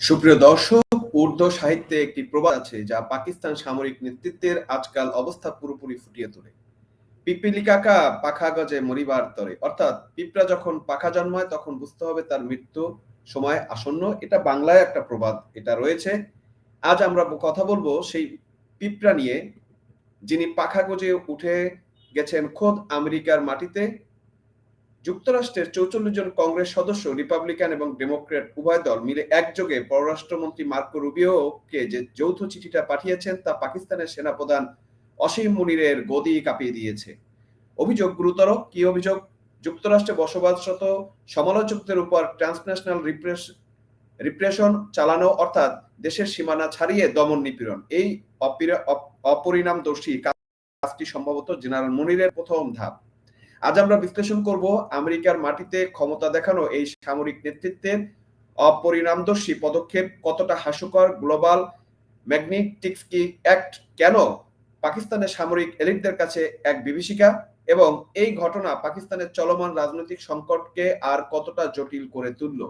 সুপ্রিয় দর্শক, উর্দু সাহিত্যে একটি প্রবাদ আছে যা পাকিস্তান সামরিক নেতৃত্বের আজকাল অবস্থা পুরোপুরি ফুটিয়ে তোলে। পিপিলি কাকা পাখা গজে মরিবার তরে। অর্থাৎ পিঁপড়া যখন পাখা জন্মায়, তখন বুঝতে হবে তার মৃত্যু সময় আসন্ন। এটা বাংলায় একটা প্রবাদ, এটা রয়েছে। আজ আমরা কথা বলব সেই পিঁপড়া নিয়ে, যিনি পাখা গজে উঠে গেছেন খোদ আমেরিকার মাটিতে। যুক্তরাষ্ট্রের চৌচল্লিশ জন কংগ্রেস সদস্য, রিপাবলিকান এবং ডেমোক্রেট উভয় দল মিলে একযোগে পররাষ্ট্রমন্ত্রী মার্কো রুবিওকে যে যৌথ চিঠিটা পাঠিয়েছেন তা পাকিস্তানের সেনাপ্রধান অসীম মুনিরের গদি কাঁপিয়ে দিয়েছে। অভিযোগ গুরুতর। কি অভিযোগ? যুক্তরাষ্ট্রে বসবাসরত সমালোচকদের উপর ট্রান্সন্যাশনাল রিপ্রেশন চালানো অর্থাৎ দেশের সীমানা ছাড়িয়ে দমন নিপীড়ন। এই অপরিণামদর্শী কাজটি সম্ভবত জেনারেল মুনিরের প্রথম ধাপ। আজ আমরা বিশ্লেষণ করব আমেরিকার মাটিতে ক্ষমতা দেখানো এই সামরিক নেতৃত্বের অপরিণামদর্শী পদক্ষেপ কতটা হাস্যকর গ্লোবাল ম্যাগনেটিক্সকি অ্যাক্ট কেন? পাকিস্তানের সামরিক এলিটদের কাছে এক বিভীষিকা এবং এই ঘটনা পাকিস্তানের চলমান রাজনৈতিক সংকটকে আর কতটা জটিল করে তুলল?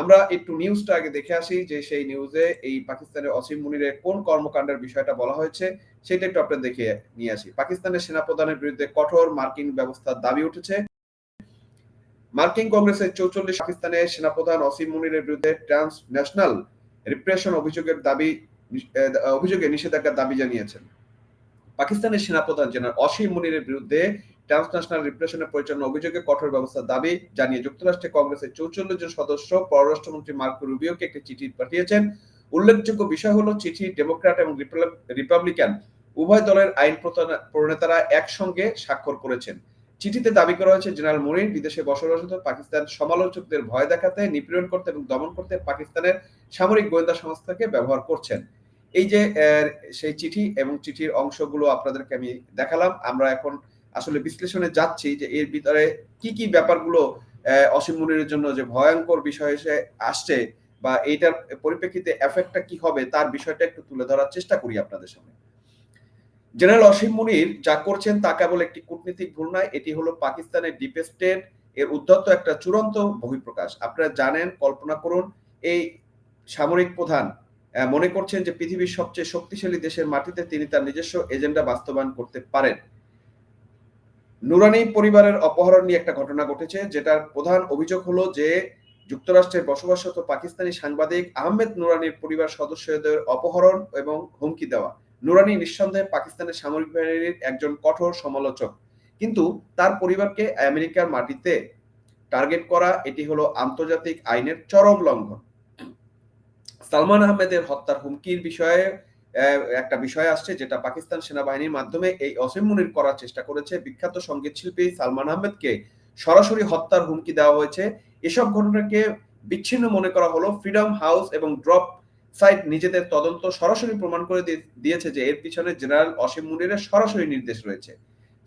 আমরা একটু নিউজটা আগে দেখে আসি যে সেই নিউজে এই পাকিস্তানের অসীম মুনিরের কোন কর্মকাণ্ডের বিষয়টা বলা হয়েছে, সেটা একটু আপনার দেখে নিয়ে আসি। পাকিস্তানের সেনাপ্রধানের বিরুদ্ধে কঠোর মার্কিন ব্যবস্থার দাবি উঠেছে। মার্কিন কংগ্রেসের চৌচল্লিশ পাকিস্তানের সেনাপ্রধান অসীম মুনিরের বিরুদ্ধে ট্রান্স ন্যাশনাল রিপ্রেশন অভিযোগের দাবি অভিযোগে নিষেধাজ্ঞার দাবি জানিয়েছেন। পাকিস্তানের সেনাপ্রধান জেনারেল অসীম মুনিরের বিরুদ্ধে ট্রান্সন্যাশনাল রিপ্রেশনের পরিচালনা অভিযোগে কঠোর ব্যবস্থার দাবি জানিয়ে যুক্তরাষ্ট্রে কংগ্রেসের চৌচল্লিশ জন সদস্য পররাষ্ট্রমন্ত্রী মার্কো রুবিওকে একটি চিঠি পাঠিয়েছেন। উল্লেখযোগ্য বিষয় হলো, চিঠি ডেমোক্র্যাট এবং রিপাবলিকান, উভয় দলের আইন প্রণেতারা একসঙ্গে স্বাক্ষর করেছেন। চিঠিতে দাবি করা হয়েছে, জেনারেল মরিন বিদেশে বসবাসরত পাকিস্তান সমালোচকদের ভয় দেখাতে, নিপীড়ন করতে এবং দমন করতে পাকিস্তানের সামরিক গোয়েন্দা সংস্থাকে ব্যবহার করছেন। এই যে সেই চিঠি এবং চিঠির অংশগুলো আপনাদেরকে আমি দেখালাম। আমরা এখন আসলে বিশ্লেষণে যাচ্ছি যে এর ভিতরে কি কি ব্যাপারগুলো অসীম মুনিরের জন্য যে ভয়ঙ্কর বিষয় এসে আসছে বা এইটার পরিপ্রেক্ষিতে এফেক্টটা কি হবে তার বিষয়টা একটু তুলে ধরার চেষ্টা করি আপনাদের সামনে। জেনারেল অসীম মুনির যা করছেন তা কেবল একটি কূটনীতিক ভুল নয়, এটি হলো পাকিস্তানের ডিপ স্টেট এর উদ্ধত্ত একটা চূড়ান্ত বহিঃপ্রকাশ। আপনারা জানেন, কল্পনা করুন, এই সামরিক প্রধান মনে করছেন যে পৃথিবীর সবচেয়ে শক্তিশালী দেশের মাটিতে তিনি তার নিজস্ব এজেন্ডা বাস্তবায়ন করতে পারেন। নুরানি পরিবারের অপহরণ নিয়ে একটা ঘটনা ঘটেছে, যেটার প্রধান অভিযোগ হলো যে যুক্তরাষ্ট্রের বসবাসরত পাকিস্তানি সাংবাদিক আহমেদ নুরানির পরিবার সদস্যদের অপহরণ এবং হুমকি দেওয়া। নুরানি নিঃসন্দেহে পাকিস্তানের সামরিক বাহিনীর একজন কঠোর সমালোচক। কিন্তু তার পরিবারকে আমেরিকার মাটিতে টার্গেট করা, এটি হলো আন্তর্জাতিক আইনের চরম লঙ্ঘন। সালমান আহমেদের হত্যার হুমকির বিষয়ে একটা বিষয় আসছে যেটা পাকিস্তান সেনাবাহিনীর মাধ্যমে এই অসীম মুনির করার চেষ্টা করেছে। বিখ্যাত সংগীত শিল্পী সালমান আহমেদকে সরাসরি হত্যার হুমকি দেওয়া হয়েছে। এসব ঘটনাকে বিচ্ছিন্ন মনে করা হলো। ফ্রিডম হাউস এবং ড্রপ সাইট নিজেদের তদন্ত সরাসরি প্রমাণ করে দিয়েছে যে এর পিছনে জেনারেল অসীম মুনিরের সরাসরি নির্দেশ রয়েছে।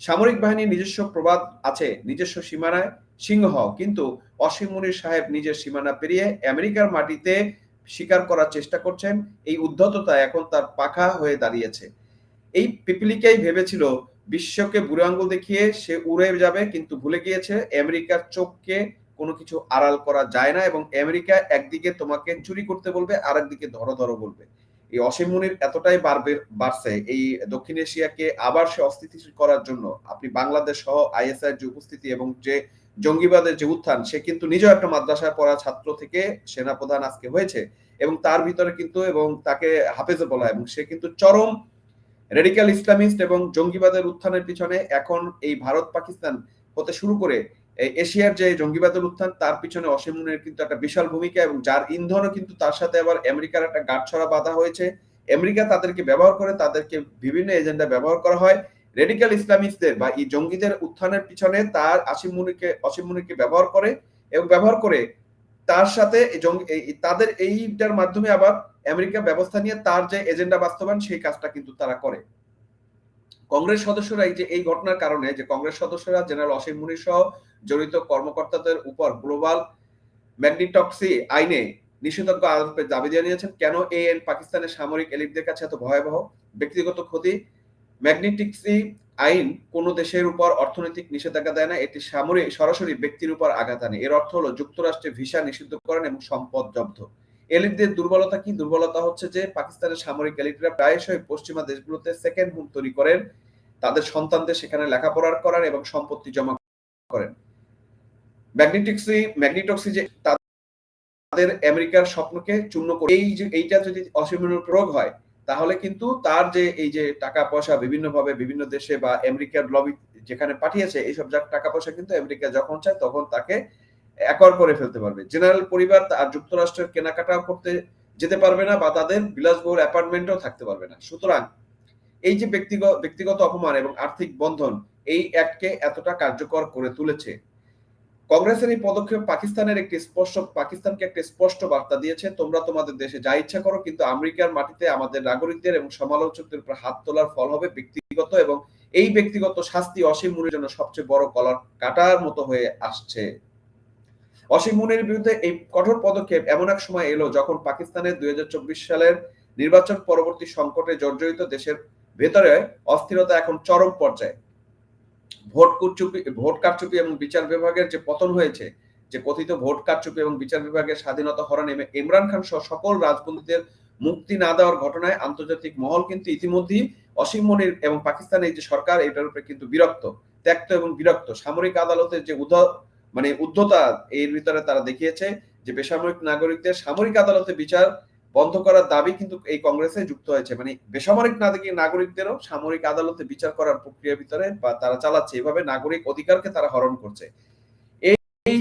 সামরিক বাহিনীর নিজস্ব প্রবাদ আছে, নিজস্ব সীমানায় সিংহ কিন্তু অসীম মুনির সাহেব নিজের সীমানা পেরিয়ে আমেরিকার মাটিতে স্বীকার করার চেষ্টা করছেন, এই উদ্ধততা এখন তার পাখা হয়ে দাঁড়িয়েছে। এই পিপিলিকাই ভেবেছিল, বিশ্বকে বুড়ো আঙ্গুল দেখিয়ে সে উড়ে যাবে, কিন্তু ভুলে গিয়েছে, আমেরিকার চোখকে কোনো কিছু আড়াল করা যায় না এবং আমেরিকা একদিকে তোমাকে চুরি করতে বলবে আর একদিকে ধরো ধরো বলবে। এই অসীম মুনির এতটাই বাড়বে, বাড়ছে। এই দক্ষিণ এশিয়াকে আবার সে অস্থিতিশীল করার জন্য আপনি বাংলাদেশ সহ আইএসআই যে উপস্থিতি এবং যে জঙ্গিবাদের যে উত্থান, সে কিন্তু নিজেও একটা মাদ্রাসায় পড়া ছাত্র থেকে সেনাপ্রধান আজকে হয়েছে এবং তার ভিতরে কিন্তু এবং তাকে হাফেজে বলা এবং সে কিন্তু চরম রেডিক্যাল ইসলামিস্ট এবং জঙ্গিবাদের উত্থানের পিছনে এখন এই ভারত পাকিস্তান হতে শুরু করে এশিয়ার যে জঙ্গিবাদের উত্থান, তার পিছনে অসীমনের কিন্তু একটা বিশাল ভূমিকা এবং যার ইন্ধনও কিন্তু তার সাথে আবার আমেরিকার একটা গাঁটছড়া বাধা হয়েছে। আমেরিকা তাদেরকে ব্যবহার করে তাদেরকে বিভিন্ন এজেন্ডা ব্যবহার করা হয়। রেডিক্যাল ইসলামিস্টদের বা এই জঙ্গিদের উত্থানের পিছনে তার আসিম মুনিকে অসীম মুনিকে ব্যবহার করে এবং ব্যবহার করে তার সাথে তাদের এইটার মাধ্যমে আবার আমেরিকা ব্যবস্থা নিয়ে তার যে এজেন্ডা বাস্তবায়ন, সেই কাজটা কিন্তু তারা করে। কংগ্রেস সদস্যরা এই যে, এই ঘটনার কারণে যে কংগ্রেস সদস্যরা জেনারেল অসীম মুনির সহ জড়িত কর্মকর্তাদের উপর গ্লোবাল ম্যাগনিটক্সি আইনে নিষেধাজ্ঞা আরোপের দাবি জানিয়েছেন, কেন এই আইন পাকিস্তানের সামরিক এলিটদের কাছে এত ভয়াবহ ব্যক্তিগত ক্ষতি? ম্যাগনেটিক্সি আইন কোন দেশের উপর অর্থনৈতিক নিষেধাজ্ঞা দেয় না, এটি সামরিক, সরাসরি ব্যক্তির উপর আঘাত আনে। এর অর্থ হলো যুক্তরাষ্ট্রে ভিসা নিষিদ্ধ করেন এবং সম্পদ জব্দ। এলিটদের দুর্বলতা কি? দুর্বলতা হচ্ছে যে, পাকিস্তানের সামরিক এলিটরা প্রায়শই পশ্চিমা দেশগুলোতে সেকেন্ড হোম তৈরি করেন তাদের সন্তানদের সেখানে লেখাপড়ার করার এবং সম্পত্তি জমা করেন। ম্যাগনেটিক্সি, ম্যাগনেটক্সি যে তাদের আমেরিকার স্বপ্নকে চূর্ণ করে, এই যে এইটা যদি অসীমের প্রয়োগ হয়, তাহলে কিন্তু তার যে এই যে টাকা পয়সা বিভিন্নভাবে বিভিন্ন দেশে বা আমেরিকার লবি যেখানে পাঠিয়েছে, এইসব টাকা পয়সা কিন্তু আমেরিকা যখন চায় তখন তাকে একর করে ফেলতে পারবে। জেনারেল পরিবার আর যুক্তরাষ্ট্রের কেনাকাটা করতে যেতে পারবে না বা তাদের বিলাসবহুল অ্যাপার্টমেন্টও থাকতে পারবে না। সুতরাং এই যে ব্যক্তিগত ব্যক্তিগত অপমান এবং আর্থিক বন্ধন, এই অ্যাক্টকে এতটা কার্যকর করে তুলেছে। কংগ্রেসের এই পদক্ষেপ পাকিস্তানের একটি স্পষ্ট, পাকিস্তানকে একটি স্পষ্ট বার্তা দিয়েছে, তোমরা তোমাদের দেশে যা ইচ্ছা করো, কিন্তু আমেরিকার মাটিতে আমাদের নাগরিকদের এবং সমালোচকদের উপর হাত তোলার ফল হবে ব্যক্তিগত এবং এই ব্যক্তিগত শাস্তি অসীম মুনির জন্য সবচেয়ে বড় কলার কাটার মতো হয়ে আসছে। অসীম মুনির বিরুদ্ধে এই কঠোর পদক্ষেপ এমন এক সময় এলো যখন পাকিস্তানের দুই হাজার চব্বিশ সালের নির্বাচন পরবর্তী সংকটে জর্জরিত দেশের ভেতরে অস্থিরতা এখন চরম পর্যায়ে। ভোট কুচুপি ভোট কারচুপি এবং বিচার বিভাগের যে পতন হয়েছে, যে কথিত ভোট কারচুপি এবং বিচার বিভাগের স্বাধীনতা হরণ ইমরান খান সহ সকল রাজবন্দীদের মুক্তি না দেওয়ার ঘটনায় আন্তর্জাতিক মহল কিন্তু ইতিমধ্যেই অসীম মনির এবং পাকিস্তানের যে সরকার, এটার উপরে কিন্তু বিরক্ত, ত্যক্ত এবং বিরক্ত। সামরিক আদালতের যে উদ্ধ মানে উদ্ধতা এর ভিতরে তারা দেখিয়েছে যে বেসামরিক নাগরিকদের সামরিক আদালতে বিচার বন্ধ করার দাবি কিন্তু এই কংগ্রেসে যুক্ত হয়েছে। মানে বেসামরিক নাগরিকদেরও সামরিক আদালতে বিচার করার প্রক্রিয়ার ভিতরে বা তারা চালাচ্ছে। এভাবে নাগরিক অধিকারকে তারা হরণ করছে। এই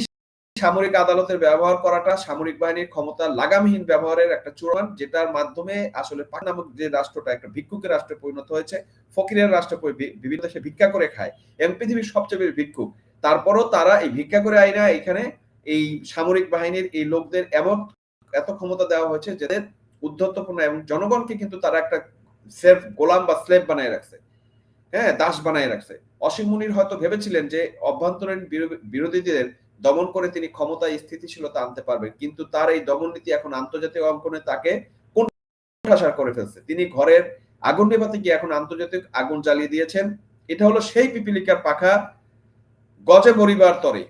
সামরিক আদালতের ব্যবহার করাটা সামরিক বাহিনীর ক্ষমতা লাগামহীন ব্যবহারের একটা চূড়ান্ত যেটার মাধ্যমে আসলে নামক যে রাষ্ট্রটা, একটা ভিক্ষুকের রাষ্ট্রে পরিণত হয়েছে, ফকিরের রাষ্ট্র বিভিন্ন দেশে ভিক্ষা করে খায়। এবং পৃথিবীর সবচেয়ে বেশি ভিক্ষুক। তারপরও তারা এই ভিক্ষা করে আইনা এখানে এই সামরিক বাহিনীর এই লোকদের এমন এত ক্ষমতা দেওয়া হয়েছে যাদের উদ্ধত্তপূর্ণ এবং জনগণকে কিন্তু তারা একটা সেলফ গোলাম বা স্লেভ বানায় রাখছে। হ্যাঁ দাস বানায় রাখছে। অসীম মুনির হয়তো ভেবেছিলেন যে অভ্যন্তরীণ বিরোধীদের দমন করে তিনি ক্ষমতায় স্থিতিশীলতা আনতে পারবেন। কিন্তু তার এই দমন নীতি এখন আন্তর্জাতিক অঙ্কনে তাকে কোণঠাসার করে ফেলছে? তিনি ঘরের আগুন নেভাতে গিয়ে এখন আন্তর্জাতিক আগুন জ্বালিয়ে দিয়েছেন। এটা হলো সেই পিপিলিকার পাখা গজে মরিবার তরে।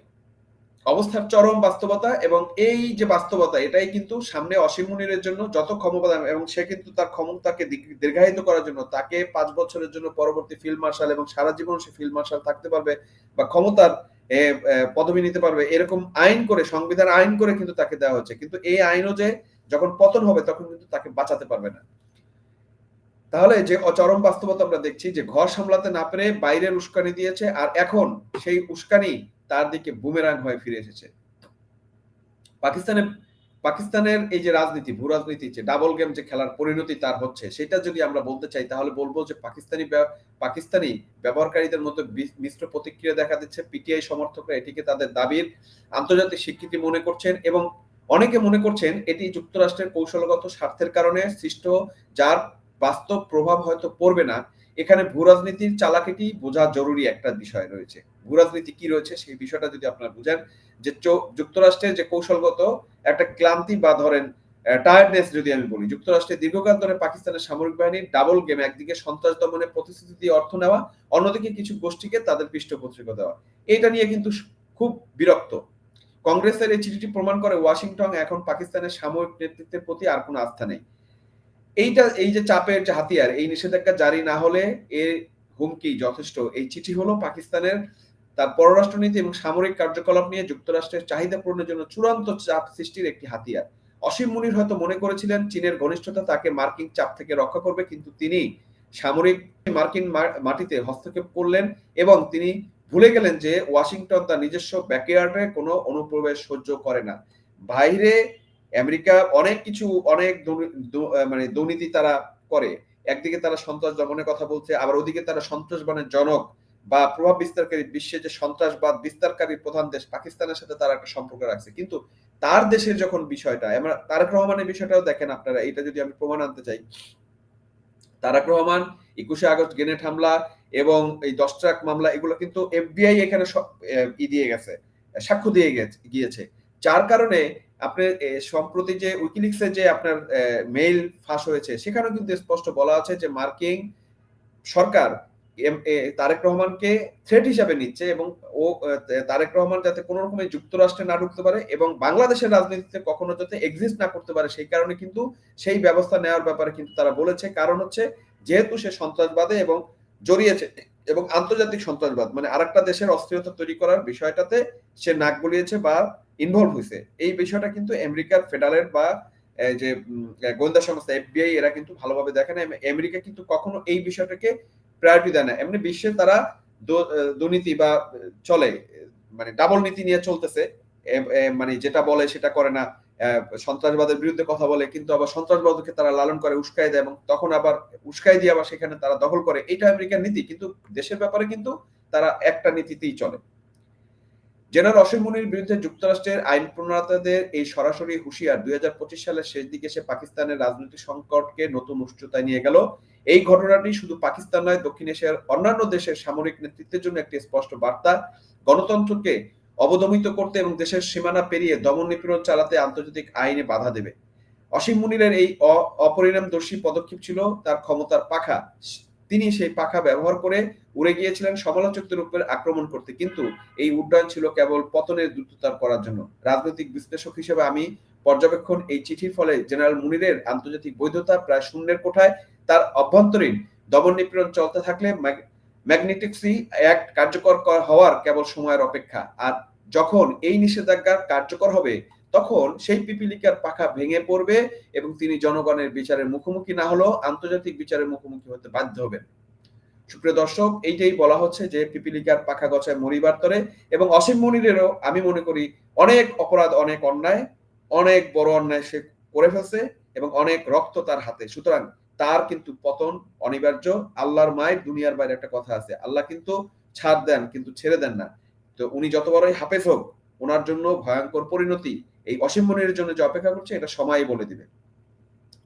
অবস্থার চরম বাস্তবতা এবং এই যে বাস্তবতা, এটাই কিন্তু সামনে অসীম মুনিরের জন্য যত ক্ষমতা এবং সে কিন্তু তার ক্ষমতাকে দীর্ঘায়িত করার জন্য, তাকে পাঁচ বছরের জন্য পরবর্তী ফিল্ড মার্শাল এবং সারা জীবন সে ফিল্ড মার্শাল থাকতে পারবে বা ক্ষমতার পদবি নিতে পারবে, এরকম আইন করে, সংবিধান আইন করে কিন্তু তাকে দেওয়া হচ্ছে কিন্তু এই আইনও যে যখন পতন হবে, তখন কিন্তু তাকে বাঁচাতে পারবে না। তাহলে যে অচরম বাস্তবতা আমরা দেখছি যে ঘর সামলাতে না পেরে বাইরের উস্কানি দিয়েছে, আর এখন সেই উস্কানি তার দিকে বুমেরাং হয়ে ফিরে এসেছে। পাকিস্তানে পাকিস্তানের এই যে রাজনীতি, ভূ রাজনীতি, যে ডাবল গেম যে খেলার পরিণতি তার হচ্ছে, সেটা যদি আমরা বলতে চাই, তাহলে বলব যে পাকিস্তানি পাকিস্তানি ব্যবহারকারীদের মধ্যে মিশ্র প্রতিক্রিয়া দেখা দিচ্ছে পিটিআই সমর্থকরা, এটিকে তাদের দাবির আন্তর্জাতিক স্বীকৃতি মনে করছেন এবং অনেকে মনে করছেন এটি যুক্তরাষ্ট্রের কৌশলগত স্বার্থের কারণে সৃষ্ট, যার বাস্তব প্রভাব হয়তো পড়বে না। এখানে ভূ রাজনীতির চালাকিটি বোঝা জরুরি একটা বিষয় রয়েছে। ভূ রাজনীতি কি রয়েছে সেই বিষয়টা যদি আপনারা বুঝেন, যে যুক্তরাষ্ট্রের যে কৌশলগত একটা ক্লান্তি বা ধরেন টায়ার্ডনেস যদি আমি বলি যুক্তরাষ্ট্রের দীর্ঘকাল ধরে পাকিস্তানের সামরিক বাহিনীর ডাবল গেম একদিকে সন্ত্রাস দমনে প্রতিশ্রুতি দিয়ে অর্থ নেওয়া, অন্যদিকে কিছু গোষ্ঠীকে তাদের পৃষ্ঠপত্রিকা দেওয়া। এটা নিয়ে কিন্তু খুব বিরক্ত। কংগ্রেসের এই চিঠিটি প্রমাণ করে ওয়াশিংটন এখন পাকিস্তানের সামরিক নেতৃত্বের প্রতি আর কোনো আস্থা নেই। এইটা, এই যে চাপের যে হাতিয়ার, এই নিষেধাজ্ঞা জারি না হলে এর হুমকি যথেষ্ট। এই চিঠি হলো পাকিস্তানের তার পররাষ্ট্রনীতি এবং সামরিক কার্যকলাপ নিয়ে যুক্তরাষ্ট্রের চাহিদা পূরণের জন্য চূড়ান্ত চাপ সৃষ্টির একটি হাতিয়ার। অসীম মুনির হয়তো মনে করেছিলেন, চীনের ঘনিষ্ঠতা তাকে মার্কিন চাপ থেকে রক্ষা করবে, কিন্তু তিনি সামরিক মার্কিন মাটিতে হস্তক্ষেপ করলেন এবং তিনি ভুলে গেলেন যে ওয়াশিংটন তার নিজস্ব ব্যাকয়ার্ডে কোনো অনুপ্রবেশ সহ্য করে না। বাইরে আমেরিকা অনেক কিছু, অনেক মানে দুর্নীতি তারা করে। একদিকে তারা সন্ত্রাস দমনের কথা বলছে, আবার ওদিকে তারা সন্ত্রাসবানের জনক বা প্রভাব বিস্তারকারী বিশ্বে যে সন্ত্রাসবাদ বিস্তারকারী প্রধান দেশ পাকিস্তানের সাথে তারা একটা সম্পর্ক রাখছে। কিন্তু তার দেশের যখন বিষয়টা, আমরা তারেক রহমানের বিষয়টাও দেখেন আপনারা, এটা যদি আমি প্রমাণ আনতে চাই। তারেক রহমান, একুশে আগস্ট গ্রেনেড হামলা এবং এই দশ ট্রাক মামলা, এগুলো কিন্তু এফবিআই এখানে সব ই দিয়ে গেছে, সাক্ষ্য দিয়ে গিয়েছে। যার কারণে আপনার সম্প্রতি যে উইকিলিক্সে যে আপনার মেইল ফাঁস হয়েছে, সেখানেও কিন্তু স্পষ্ট বলা আছে যে মার্কিং সরকার তারেক রহমানকে থ্রেট হিসাবে নিচ্ছে এবং ও তারেক রহমান যাতে কোনো রকমের যুক্তরাষ্ট্রে না ঢুকতে পারে এবং বাংলাদেশের রাজনীতিতে কখনো যাতে এক্সিস্ট না করতে পারে, সেই কারণে কিন্তু সেই ব্যবস্থা নেওয়ার ব্যাপারে কিন্তু তারা বলেছে। কারণ হচ্ছে, যেহেতু সে সন্ত্রাসবাদে এবং জড়িয়েছে এবং আন্তর্জাতিক সন্ত্রাসবাদ মানে আরেকটা দেশের অস্থিরতা তৈরি করার বিষয়টাতে সে নাক গলিয়েছে বা ইনভলভ হয়েছে। এই বিষয়টা কিন্তু আমেরিকার ফেডারেল বা যে গোয়েন্দা সংস্থা এফবিআই, এরা কিন্তু ভালোভাবে দেখে না। আমেরিকা কিন্তু কখনো এই বিষয়টাকে প্রায়োরিটি দেয় না। এমনি বিশ্বে তারা দুর্নীতি বা চলে মানে ডাবল নীতি নিয়ে চলতেছে। মানে যেটা বলে সেটা করে না। সন্ত্রাসবাদের বিরুদ্ধে কথা বলে, কিন্তু আবার সন্ত্রাসবাদকে তারা লালন করে, উস্কাই দেয় এবং তখন আবার উস্কাই দিয়ে আবার সেখানে তারা দখল করে। এটা আমেরিকার নীতি, কিন্তু দেশের ব্যাপারে কিন্তু তারা একটা নীতিতেই চলে। জেনারেল অসীম মুনির বিরুদ্ধে যুক্তরাষ্ট্রের আইন প্রণেতাদের এই সরাসরি হুঁশিয়ার দুই হাজার পঁচিশ সালের শেষ দিকে সে পাকিস্তানের রাজনৈতিক সংকটকে নতুন উচ্চতায় নিয়ে গেল। এই ঘটনাটি শুধু পাকিস্তান নয়, দক্ষিণ এশিয়ার অন্যান্য দেশের সামরিক নেতৃত্বের জন্য একটি স্পষ্ট বার্তা। গণতন্ত্রকে অবদমিত করতে এবং দেশের সীমানা পেরিয়ে দমন নিপীড়ন চালাতে আন্তর্জাতিক আইনে বাধা দেবে। অসীম মুনিরের এই অপরিণামদর্শী পদক্ষেপ ছিল তার ক্ষমতার পাখা। তিনি সেই পাখা ব্যবহার করে উড়ে গিয়েছিলেন সমালোচকদের উপর আক্রমণ করতে। কিন্তু এই উড্ডয়ন ছিল কেবল পতনের দ্রুততার করার জন্য। রাজনৈতিক বিশ্লেষক হিসেবে আমি পর্যবেক্ষণ এই চিঠির ফলে জেনারেল মুনিরের আন্তর্জাতিক বৈধতা প্রায় শূন্যের কোঠায় তার অভ্যন্তরীণ দমন নিপীড়ন চলতে থাকলে ম্যাগনেটিক্সি অ্যাক্ট কার্যকর কর- হওয়ার কেবল সময়ের অপেক্ষা। আর যখন এই নিষেধাজ্ঞা কার্যকর হবে, তখন সেই পিপিলিকার পাখা ভেঙে পড়বে এবং তিনি জনগণের বিচারের মুখোমুখি না হলেও আন্তর্জাতিক বিচারের মুখোমুখি হতে বাধ্য হবেন। সুপ্রিয় দর্শক, এইটাই বলা হচ্ছে যে পিপিলিকার পাখা গছায় মরিবার তরে এবং অসীম মনিরেরও আমি মনে করি অনেক অপরাধ, অনেক অন্যায়, অনেক বড় অন্যায় সে করে ফেলছে এবং অনেক রক্ত তার হাতে। সুতরাং তার কিন্তু পতন অনিবার্য। আল্লাহর মায়ের দুনিয়ার বাইরে একটা কথা আছে। আল্লাহ কিন্তু ছাড় দেন, কিন্তু ছেড়ে দেন না। তো উনি যত বড়ই হাফেজ হোক, ওনার জন্য ভয়ঙ্কর পরিণতি, এই অসীম মনিরের জন্য যে অপেক্ষা করছে, এটা সময় বলে দিবে।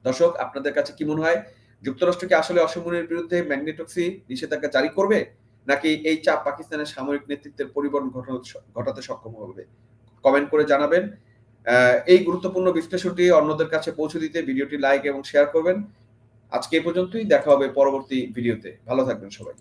দর্শক, আপনাদের কাছে কি মনে হয়, যুক্তরাষ্ট্র কি আসলে অসীম মনিরের বিরুদ্ধে ম্যাগনেটক্সি নিষেধাজ্ঞা জারি করবে, নাকি এই চাপ পাকিস্তানের সামরিক নেতৃত্বের পরিবর্তন ঘটাতে- সক্ষম হবে? কমেন্ট করে জানাবেন। এই গুরুত্বপূর্ণ বিশ্লেষণটি অন্যদের কাছে পৌঁছে দিতে ভিডিওটি লাইক এবং শেয়ার করবেন। আজকে এ পর্যন্তই, দেখা হবে পরবর্তী ভিডিওতে। ভালো থাকবেন সবাই।